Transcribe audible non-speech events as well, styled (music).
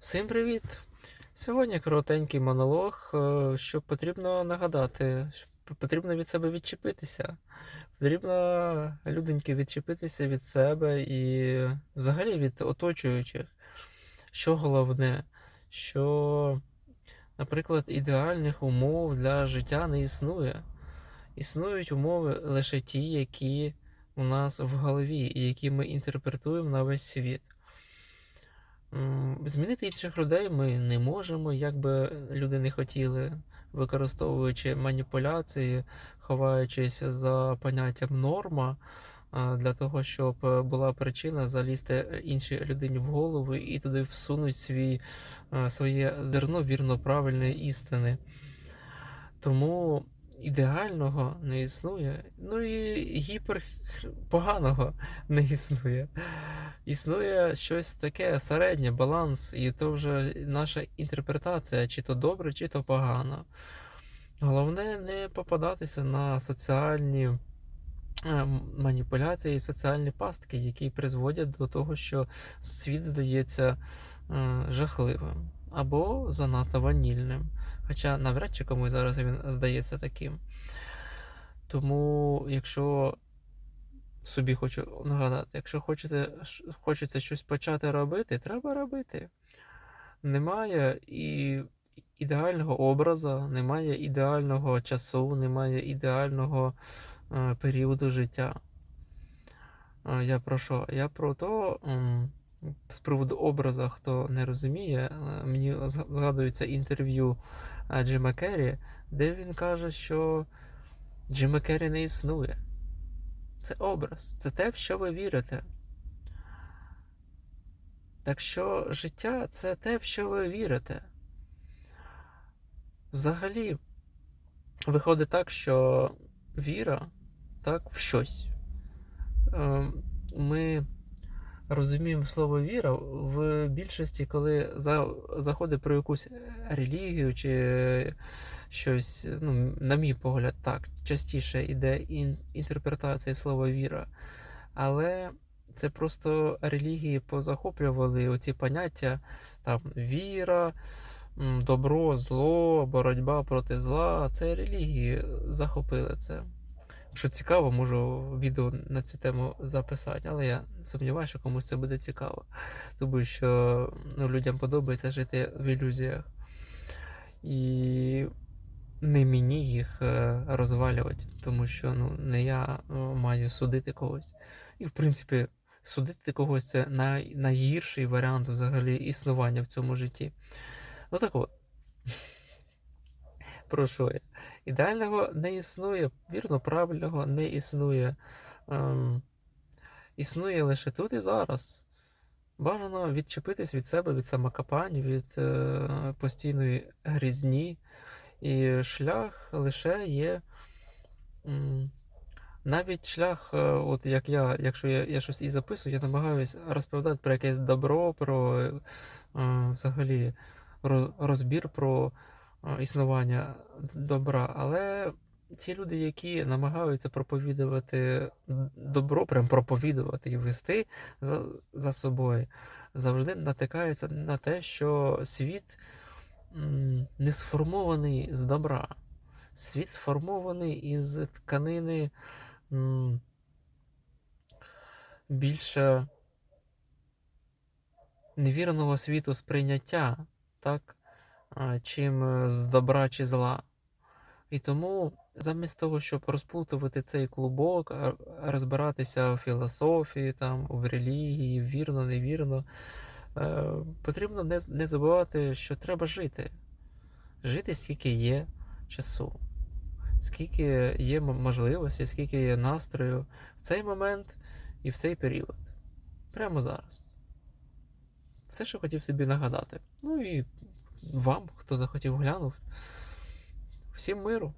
Всім привіт! Сьогодні коротенький монолог, е, що потрібно нагадати, що потрібно від себе відчепитися. Потрібно люденьки відчепитися від себе і взагалі від оточуючих. Що головне, що, наприклад, ідеальних умов для життя не існує. Існують умови лише ті, які у нас в голові, і які ми інтерпретуємо на весь світ. Змінити інших людей ми не можемо, як би люди не хотіли, використовуючи маніпуляції, ховаючись за поняттям норма, для того, щоб е, була причина залізти іншій людині в голову і туди всунуть свій, е, своє зерно вірно правильної істини. Тому ідеального не існує, ну і гіпер поганого (laughs) не існує. Існує щось таке середнє, баланс, і то вже наша інтерпретація, чи то добре, чи то погано. Головне не попадатися на соціальні е, маніпуляції і соціальні пастки, які призводять до того, що світ здається е, жахливим або занадто ванільним. Хоча навряд чи комусь зараз він здається таким. Тому, якщо собі хочу нагадати, якщо хочете, хочеться щось почати робити, треба робити. Немає і ідеального образу, немає ідеального часу, немає ідеального е, періоду життя. Е, Я про що? Я про то, з приводу образу, хто не розуміє, е, мені згадується інтерв'ю е, Джима Керрі, де він каже, що Джима Керрі не існує. Це образ, це те, в що ви вірите. Так що життя це те, в що ви вірите. Взагалі, виходить так, що віра так, в щось. Ем, Ми розуміємо слово віра в більшості, коли за, заходить про якусь релігію чи щось, ну, на мій погляд, так, частіше йде ін, інтерпретація слова віра. Але це просто релігії позахоплювали оці поняття там віра, добро, зло, боротьба проти зла. Це релігії захопили це. Якщо цікаво, можу відео на цю тему записати, але я сумніваюся, що комусь це буде цікаво. Тому що ну, людям подобається жити в ілюзіях. І не мені їх е, розвалювати, тому що ну, не я е, маю судити когось. І, в принципі, судити когось це най, найгірший варіант взагалі існування в цьому житті. Ну так от. Про? Ідеального не існує, вірно, правильного не існує. Ем, існує лише тут і зараз. Бажано відчепитись від себе, від самокопань, від е, постійної грізні. І шлях лише є. м, Навіть шлях, е, от як я, якщо я, я щось і записую, я намагаюся розповідати про якесь добро, про е, взагалі роз- розбір про існування добра. Але ті люди, які намагаються проповідувати добро, прям проповідувати і вести за, за собою, завжди натикаються на те, що світ не сформований з добра. Світ сформований із тканини більше невірного світу сприйняття, так, чим е, з добра чи зла. І тому, замість того, щоб розплутувати цей клубок, розбиратися в філософії, там, в релігії, вірно, невірно, е, потрібно не, забувати, що треба жити. Жити скільки є часу, скільки є м- можливостей, скільки є настрою в цей момент і в цей період. Прямо зараз. Все, що хотів собі нагадати. Ну і вам, хто захотів глянув. Всім миру!